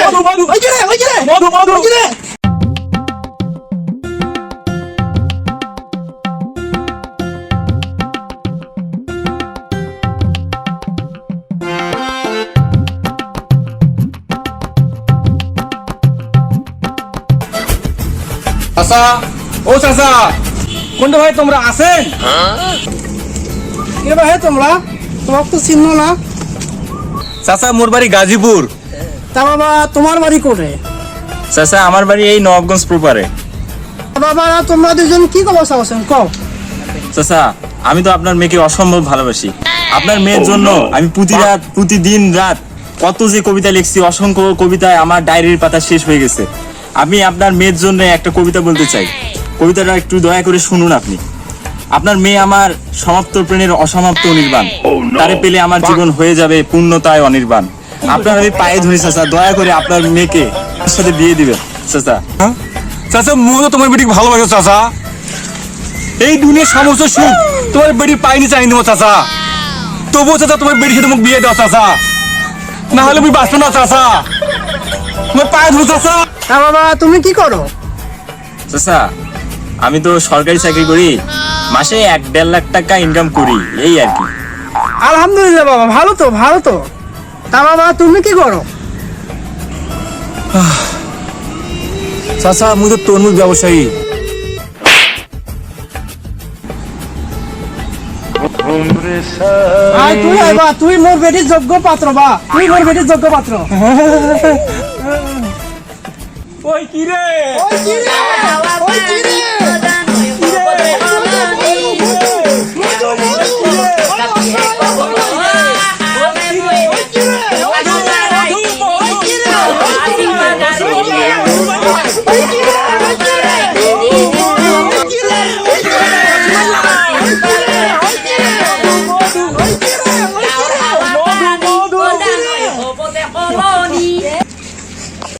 মধু মধু ওই যে রে ওই যে চাচা ও চাচা কোনটা ভাই তোমরা আছেন? কিরে ভাই তোমরা? তোমাকে তো চিনল না। চাচা মোর বাড়ি গাজীপুর তা বাবা তোমার বাড়ি কোটে? চাচা আমার বাড়ি এই নবাবগঞ্জ প্রপারে। বাবা তোমরা দুজন কি আছেন? কও। চাচা আমি তো আপনার মেয়েকে অসম্ভব ভালোবাসি। আপনার মেয়ের জন্য আমি প্রতি রাত প্রতিদিন রাত কত যে কবিতা লিখছি অসংখ্য কবিতায় আমার ডায়েরির পাতা শেষ হয়ে গেছে। আমি আপনার মেয়ের জন্য একটা কবিতা বলতে চাই। কবিতাটা একটু দয়া করে শুনুন আপনি। আপনার মেয়ে আমার সমাপ্ত প্রেমের অসমাপ্ত অনির্বাণ। তারে পেলে আমার জীবন হয়ে যাবে পূর্ণতায় অনির্বাণ। আপনার আমি পায়ে ধরি চাচা। দয়া করে আপনার মেয়েকে আমার সাথে বিয়ে দিবেন চাচা। চাচা মু তো তোমার বেটিকে ভালোবাসো চাচা। এই দুনিয়ার সমস্ত সুখ তোমার বেটি পাইনি চাই দেবো চাচা। তবুও চাচা তোমার বেটির সাথে মুখ বিয়ে দাও চাচা। না হলে আমি বাঁচবো না চাচা। তোমার পায়ে ধরো চাচা। তা বাবা তুমি কি করো? চাচা আমি তো সরকারি চাকরি করি। মাসে এক দেড় লাখ টাকা ইনকাম করি এই আর কি। আলহামদুলিল্লাহ বাবা ভালো তো ভালো তো। তা বাবা তুমি কি করো? চাচা মুই তো তরমুজ ব্যবসায়ী। আয় তুই আইবা তুই মোর বেটির যোগ্য পাত্র বা তুই মোর বেটির যোগ্য পাত্র। ওই কি রে? ওই কি রে? ওই কি Thank you.